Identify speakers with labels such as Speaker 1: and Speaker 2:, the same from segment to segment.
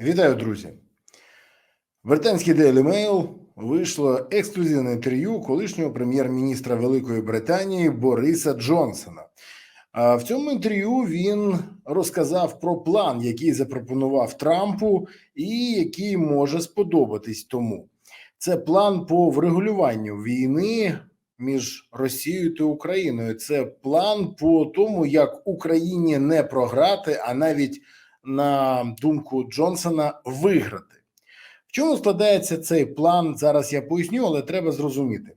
Speaker 1: Вітаю, друзі. Британський Daily Mail вийшло ексклюзивне інтерв'ю колишнього прем'єр-міністра Великої Британії Бориса Джонсона. В цьому інтерв'ю він розказав про план, який запропонував Трампу, і який може сподобатись тому. Це план по врегулюванню війни між Росією та Україною. Це план по тому, як Україні не програти, а навіть на думку Джонсона виграти. В чому складається цей план? Зараз я поясню, але треба зрозуміти.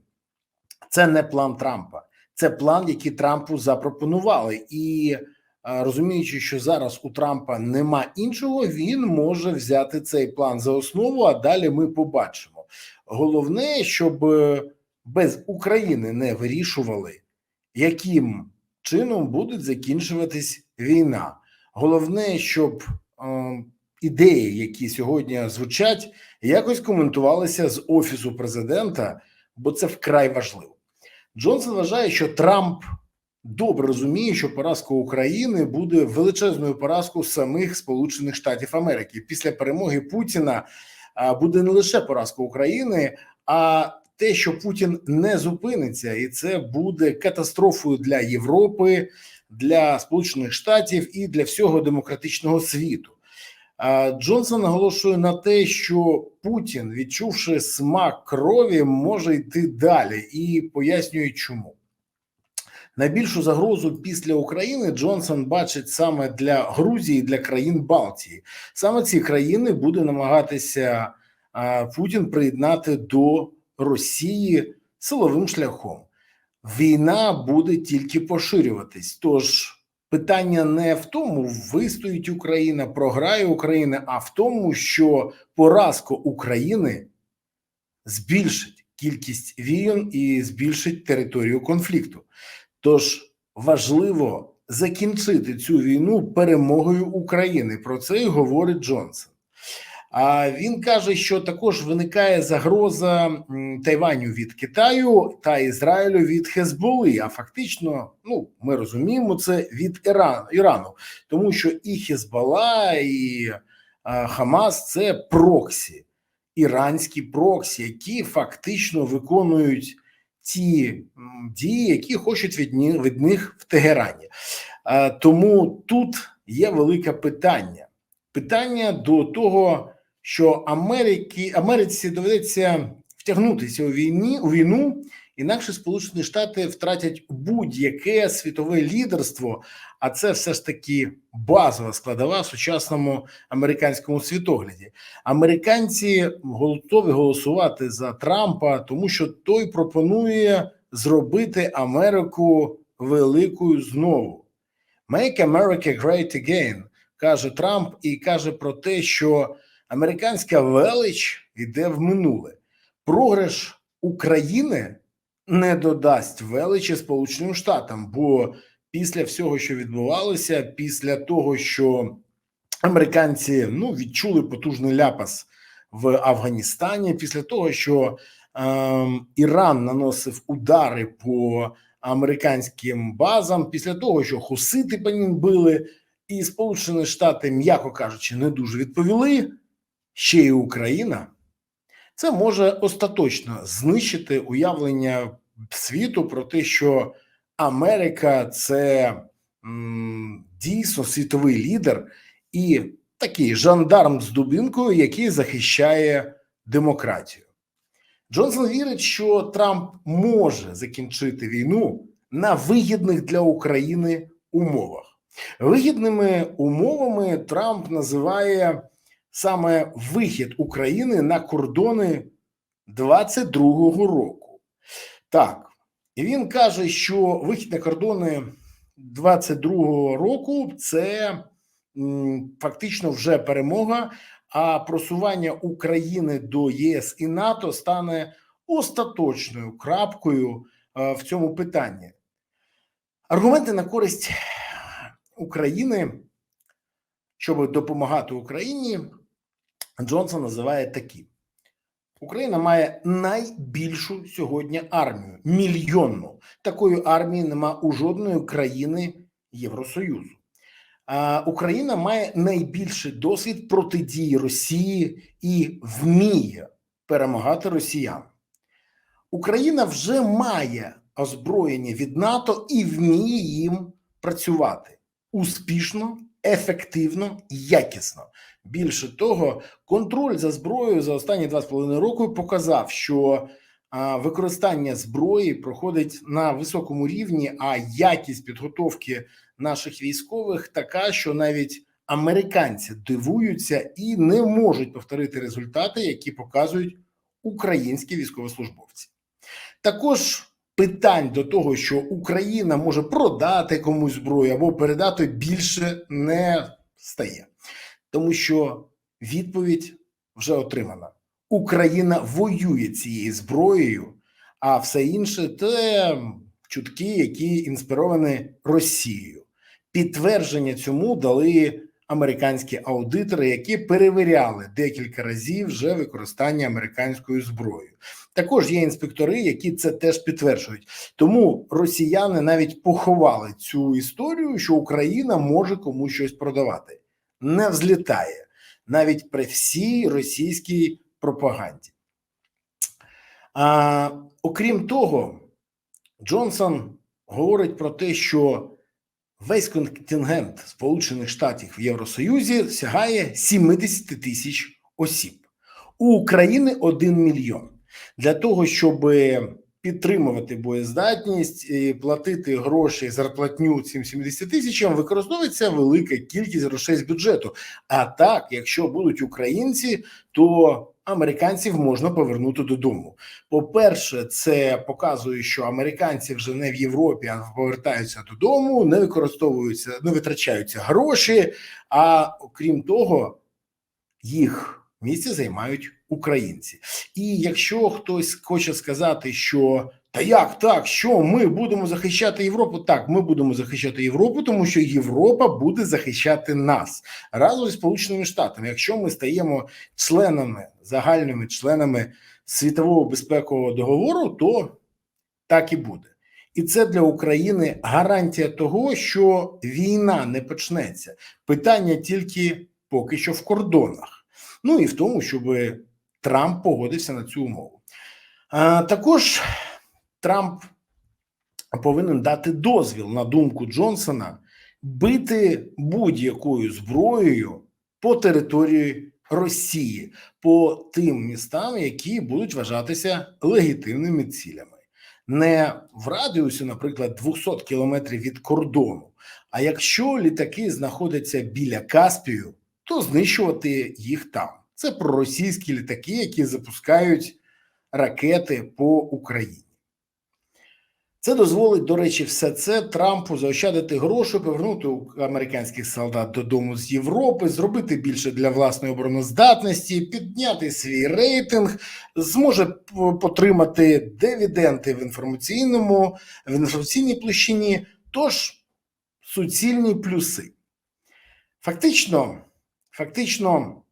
Speaker 1: Це не план Трампа, це план, який Трампу запропонували. І розуміючи, що зараз у Трампа нема іншого, він може взяти цей план за основу. А далі ми побачимо. Головне, щоб е, без України не вирішували, яким чином буде закінчуватись війна. Головне, щоб е, ідеї, які сьогодні звучать, якось коментувалися з офісу президента, бо це вкрай важливо. Джонсон вважає, що Трамп добре розуміє, що поразка України буде величезною поразкою самих Сполучених Штатів Америки. Після перемоги Путіна буде не лише поразка України, а те, що Путін не зупиниться, і це буде катастрофою для Європи, для Сполучених Штатів і для всього демократичного світу. Джонсон наголошує на те, що Путін, відчувши смак крові, може йти далі, і пояснює, чому. Найбільшу загрозу після України Джонсон бачить саме для Грузії, для країн Балтії. Саме ці країни буде намагатися Путін приєднати до Росії силовим шляхом. Війна буде тільки поширюватись. Тож питання не в тому, вистоїть Україна, програє Україна, а в тому, що поразка України збільшить кількість війн і збільшить територію конфлікту. Тож важливо закінчити цю війну перемогою України. Про це і говорить Джонсон. Він каже, що також виникає загроза Тайваню від Китаю та Ізраїлю від Хезболи. А фактично, ну ми розуміємо це від Іран, Ірану, тому що і Хезбола, і а, Хамас це проксі, іранські проксі, які фактично виконують ті дії, які хочуть від них, від них в Тегерані. Тому тут є велике питання. Питання до того що Америки Америці доведеться втягнутися у війні у війну, інакше Сполучені Штати втратять будь-яке світове лідерство, а це все ж таки базова складова в сучасному американському світогляді. Американці готові голосувати за Трампа, тому що той пропонує зробити Америку великою знову. Make America Great Again, каже Трамп, і каже про те, що американська велич йде в минуле. Програш України не додасть величі Сполученим Штатам, бо після всього, що відбувалося, після того, що американці ну відчули потужний ляпас в Афганістані, після того, що е, Іран наносив удари по американським базам, після того, що хусити по ним били, і Сполучені Штати, м'яко кажучи, не дуже відповіли ще й Україна, це може остаточно знищити уявлення світу про те, що Америка це дійсно світовий лідер і такий жандарм з дубинкою, який захищає демократію. Джонсон вірить, що Трамп може закінчити війну на вигідних для України умовах. Вигідними умовами Трамп називає саме вихід України на кордони 22-го року. Так, і він каже, що вихід на кордони 22-го року це фактично вже перемога, а просування України до ЄС і НАТО стане остаточною крапкою е, в цьому питанні. Аргументи на користь України, щоб допомагати Україні, Джонсон називає такі: Україна має найбільшу сьогодні армію мільйонну. Такої армії нема у жодної країни Євросоюзу. А, Україна має найбільший досвід протидії Росії і вміє перемагати росіян. Україна вже має озброєння від НАТО і вміє їм працювати успішно, ефективно, якісно. Більше того, контроль за зброєю за останні два з половиною роки показав, що використання зброї проходить на високому рівні, а якість підготовки наших військових така, що навіть американці дивуються і не можуть повторити результати, які показують українські військовослужбовці. Також питань до того, що Україна може продати комусь зброю або передати більше не стає, тому що відповідь вже отримана. Україна воює цією зброєю, а все інше це чутки, які інспіровані Росією. Підтвердження цьому дали американські аудитори, які перевіряли декілька разів вже використання американською зброєю. Також є інспектори, які це теж підтверджують. Тому росіяни навіть поховали цю історію, що Україна може комусь щось продавати. Не взлітає навіть при всій російській пропаганді. А, Окрім того, Джонсон говорить про те, що весь контингент Сполучених Штатів в Євросоюзі сягає 70 тисяч осіб. У України 1 мільйон. Для того, щоб підтримувати боєздатність і платити гроші зарплатню цим 70 тисячам, використовується велика кількість грошей з бюджету. А так, якщо будуть українці, то американців можна повернути додому. По-перше, це показує, що американці вже не в Європі, а повертаються додому, не використовуються, не витрачаються гроші. А окрім того, їх місце займають українці. І якщо хтось хоче сказати, що та як так, що ми будемо захищати Європу? Так, ми будемо захищати Європу, тому що Європа буде захищати нас разом зі Сполученими Штатами. Якщо ми стаємо членами загальними членами світового безпекового договору, то так і буде. І це для України гарантія того, що війна не почнеться. Питання тільки поки що в кордонах. Ну і в тому, щоб Трамп погодився на цю умову. Також Трамп повинен дати дозвіл на думку Джонсона бити будь-якою зброєю по території Росії, по тим містам, які будуть вважатися легітимними цілями. Не в радіусі, наприклад, 200 кілометрів від кордону. А якщо літаки знаходяться біля Каспію, то знищувати їх там. Це проросійські літаки, які запускають ракети по Україні. Це дозволить, до речі, все це Трампу заощадити гроші, повернути американських солдат додому з Європи, зробити більше для власної обороноздатності, підняти свій рейтинг, зможе потримати дивіденти в інформаційному в інформаційній площині. Тож суцільні плюси. Фактично, фактично.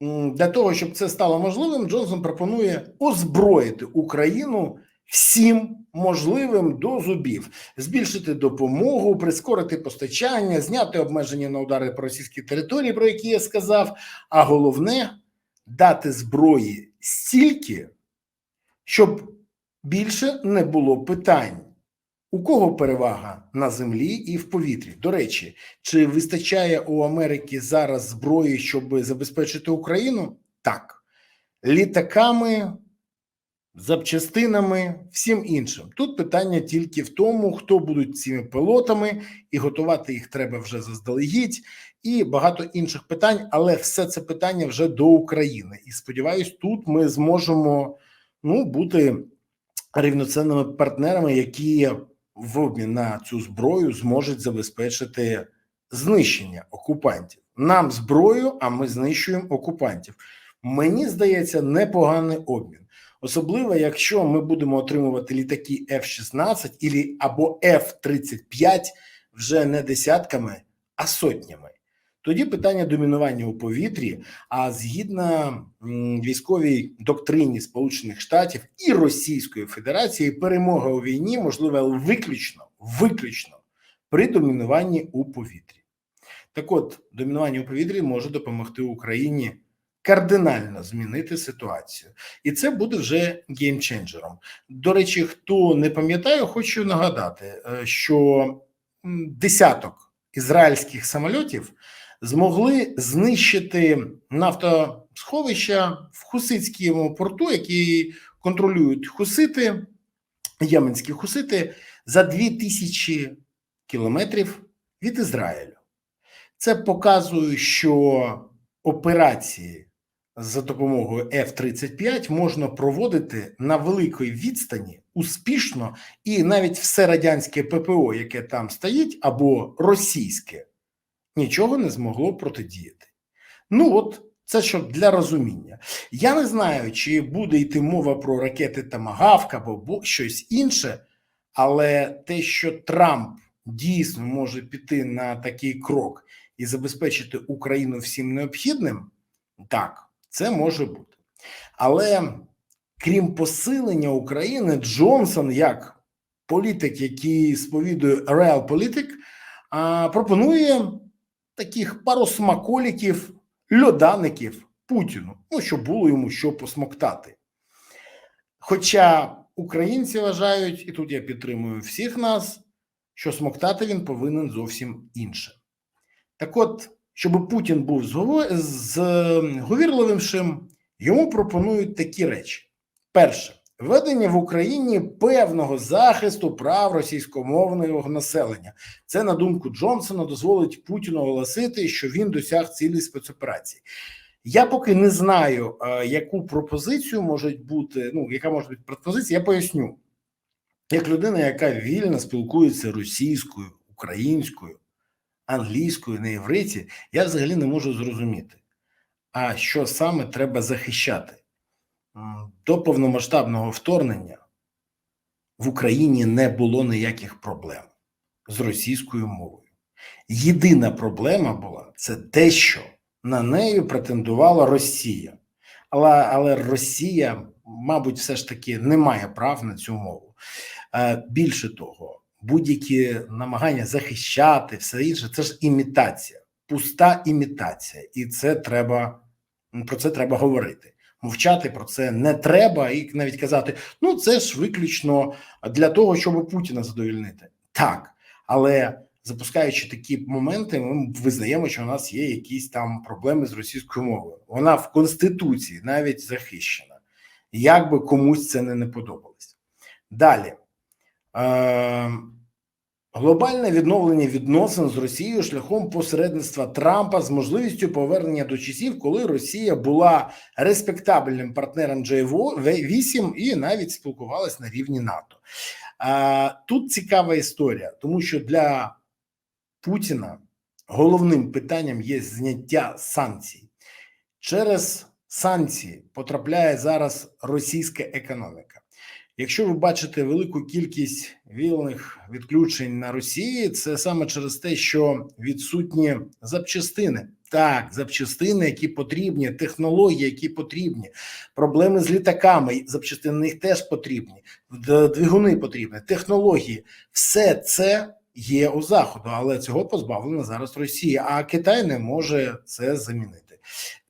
Speaker 1: Для того щоб це стало можливим, Джонсон пропонує озброїти Україну всім можливим до зубів, збільшити допомогу, прискорити постачання, зняти обмеження на удари по російській території, про які я сказав. А головне дати зброї стільки, щоб більше не було питань. У кого перевага на землі і в повітрі? До речі, чи вистачає у Америки зараз зброї, щоб забезпечити Україну? Так, літаками, запчастинами, всім іншим. Тут питання тільки в тому, хто будуть цими пілотами, і готувати їх треба вже заздалегідь, і багато інших питань, але все це питання вже до України. І сподіваюсь, тут ми зможемо ну, бути рівноцінними партнерами, які в обмін на цю зброю зможуть забезпечити знищення окупантів. Нам зброю, а ми знищуємо окупантів. Мені здається, непоганий обмін, особливо якщо ми будемо отримувати літаки F-16 або F-35 вже не десятками, а сотнями. Тоді питання домінування у повітрі. А згідно військовій доктрині Сполучених Штатів і Російської Федерації, перемога у війні можлива виключно виключно при домінуванні у повітрі. Так от, домінування у повітрі може допомогти Україні кардинально змінити ситуацію, і це буде вже геймченджером. До речі, хто не пам'ятає, хочу нагадати, е, що десяток ізраїльських самольотів змогли знищити нафтосховища в Хуситському порту, які контролюють хусити, єменські хусити, за 2000 кілометрів від Ізраїлю. Це показує, що операції за допомогою F-35 можна проводити на великій відстані успішно, і навіть все радянське ППО, яке там стоїть, або російське, нічого не змогло протидіяти. Ну от це щоб для розуміння. Я не знаю, чи буде йти мова про ракети Тамагавк або щось інше, але те, що Трамп дійсно може піти на такий крок і забезпечити Україну всім необхідним, так, це може бути. Але крім посилення України, Джонсон, як політик, який сповідує Realpolitik, а, пропонує таких пару смаколіків, льодаників Путіну, ну, щоб було йому що посмоктати. Хоча українці вважають, і тут я підтримую всіх нас, що смоктати він повинен зовсім інше. Так от, щоб Путін був зговірливішим, йому пропонують такі речі: перше, введення в Україні певного захисту прав російськомовного населення. Це, на думку Джонсона, дозволить Путіну оголосити, що він досяг цілі спецоперації. Я поки не знаю, е, яку пропозицію може бути, ну, яка може бути пропозиція, я поясню. Як людина, яка вільно спілкується російською, українською, англійською, на євриті, я взагалі не можу зрозуміти, а що саме треба захищати. М, До повномасштабного вторгнення в Україні не було ніяких проблем з російською мовою. Єдина проблема була це те, що на неї претендувала Росія. Але, але Росія, мабуть, все ж таки не має прав на цю мову. Е, Більше того, будь-які намагання захищати все інше, це ж імітація, пуста імітація, і це треба про це треба говорити. Мовчати про це не треба, і навіть казати: ну це ж виключно для того, щоб Путіна задовільнити. Так, але запускаючи такі моменти, ми визнаємо, що у нас є якісь там проблеми з російською мовою. Вона в конституції навіть захищена, як би комусь це не, не подобалось. Далі. Е, Глобальне відновлення відносин з Росією шляхом посередництва Трампа з можливістю повернення до часів, коли Росія була респектабельним партнером J8 і навіть спілкувалась на рівні НАТО. А, Тут цікава історія, тому що для Путіна головним питанням є зняття санкцій. Через санкції потрапляє зараз російська економіка. Якщо ви бачите велику кількість вільних відключень на Росії, це саме через те, що відсутні запчастини. Так, запчастини, які потрібні, технології, які потрібні, проблеми з літаками, запчастини них теж потрібні, двигуни потрібні, технології, все це є у заходу, але цього позбавлена зараз Росія. А Китай не може це замінити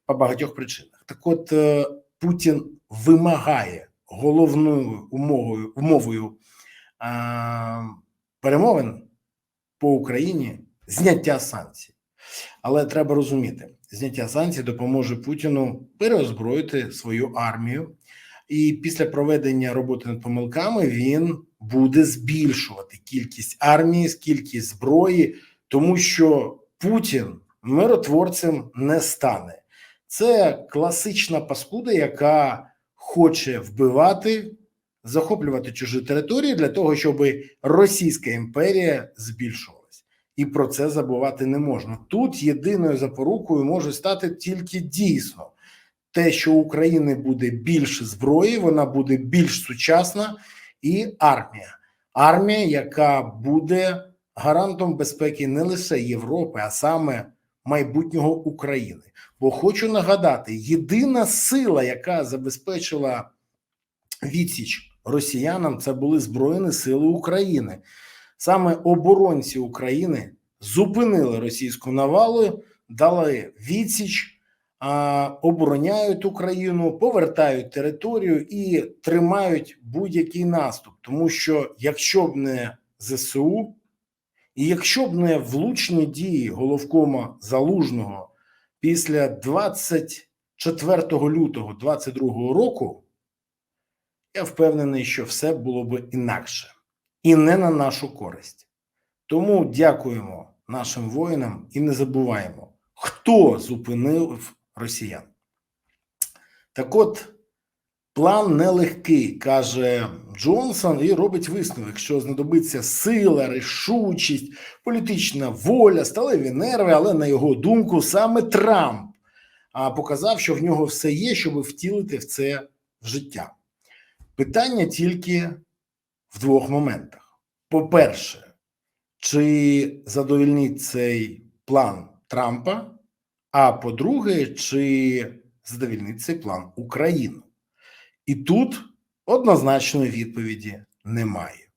Speaker 1: по багатьох причинах. Так, от е, Путін вимагає головною умовою умовою а, перемовин по Україні зняття санкцій. Але треба розуміти, зняття санкцій допоможе Путіну переозброїти свою армію, і після проведення роботи над помилками він буде збільшувати кількість армії, кількість зброї, тому що Путін миротворцем не стане. Це класична паскуда, яка хоче вбивати, захоплювати чужі території для того, щоб Російська імперія збільшувалась. І про це забувати не можна. Тут єдиною запорукою може стати тільки дійсно те, що України буде більше зброї, вона буде більш сучасна, і армія. Армія, яка буде гарантом безпеки не лише Європи, а саме майбутнього України. Бо хочу нагадати: єдина сила, яка забезпечила відсіч росіянам, це були Збройні Сили України. Саме оборонці України зупинили російську навалу, дали відсіч, обороняють Україну, повертають територію і тримають будь-який наступ. Тому що якщо б не ЗСУ, і якщо б не влучні дії головкома залужного після 24 лютого 2022 року, я впевнений, що все було б інакше і не на нашу користь. Тому дякуємо нашим воїнам і не забуваємо, хто зупинив росіян. Так от, план нелегкий, каже Джонсон, і робить висновок, що знадобиться сила, рішучість, політична воля, сталеві нерви, але на його думку, саме Трамп показав, що в нього все є, щоб втілити в це в життя. Питання тільки в двох моментах: по-перше, чи задовільнить цей план Трампа? А по-друге, чи задовільнить цей план Україну? І тут однозначної відповіді немає.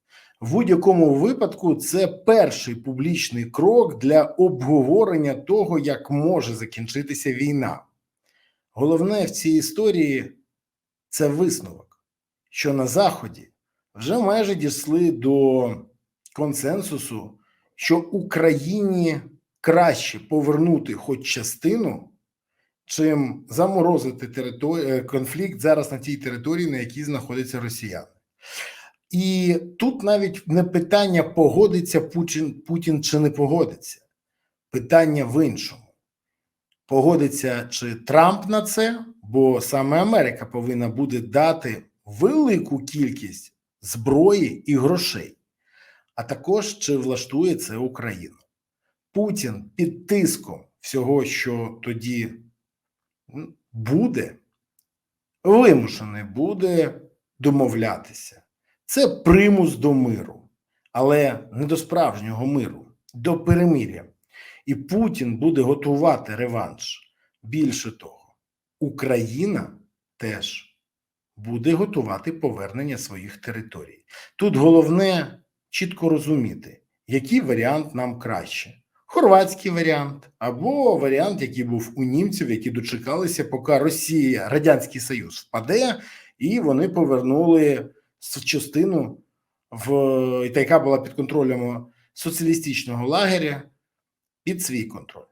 Speaker 1: В будь-якому випадку це перший публічний крок для обговорення того, як може закінчитися війна. Головне в цій історії це висновок, що на Заході вже майже дійшли до консенсусу, що Україні краще повернути хоч частину, чим заморозити територію е, конфлікт зараз на тій території, на якій знаходяться росіяни. І тут навіть не питання погодиться Путін, Путін чи не погодиться, питання в іншому. Погодиться чи Трамп на це, бо саме Америка повинна буде дати велику кількість зброї і грошей, а також чи влаштує це Україну. Путін під тиском всього, що тоді буде, вимушений буде домовлятися. Це примус до миру, але не до справжнього миру, до перемир'я. І Путін буде готувати реванш. Більше того, Україна теж буде готувати повернення своїх територій. Тут головне чітко розуміти, який варіант нам краще. Хорватський варіант або варіант, який був у німців, які дочекалися, поки Росія, Радянський Союз впаде, і вони повернули частину в та яка була під контролем соціалістичного лагеря під свій контроль.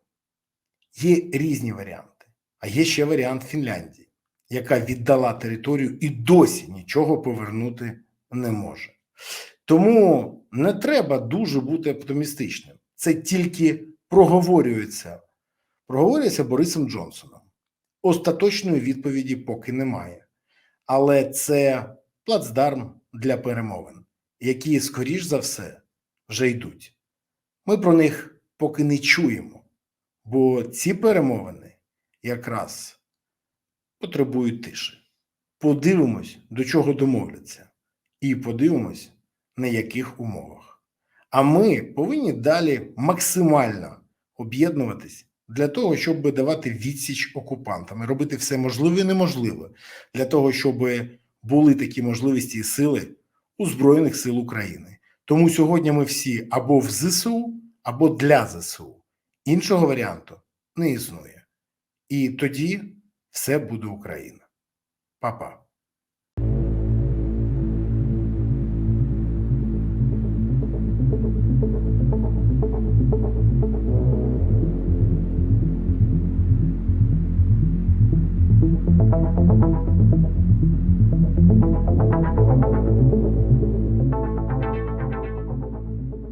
Speaker 1: Є різні варіанти, а є ще варіант Фінляндії яка віддала територію і досі нічого повернути не може. Тому не треба дуже бути оптимістичним. Це тільки проговорюється, проговорюється Борисом Джонсоном. Остаточної відповіді поки немає. Але це плацдарм для перемовин, які, скоріш за все, вже йдуть. Ми про них поки не чуємо, бо ці перемовини якраз потребують тиші. Подивимось, до чого домовляться, і подивимось, на яких умовах. А ми повинні далі максимально об'єднуватись для того, щоб давати відсіч окупантам і робити все можливе і неможливе для того, щоб були такі можливості і сили у Збройних сил України. Тому сьогодні ми всі або в ЗСУ, або для ЗСУ. Іншого варіанту не існує. І тоді все буде Україна. Па-па.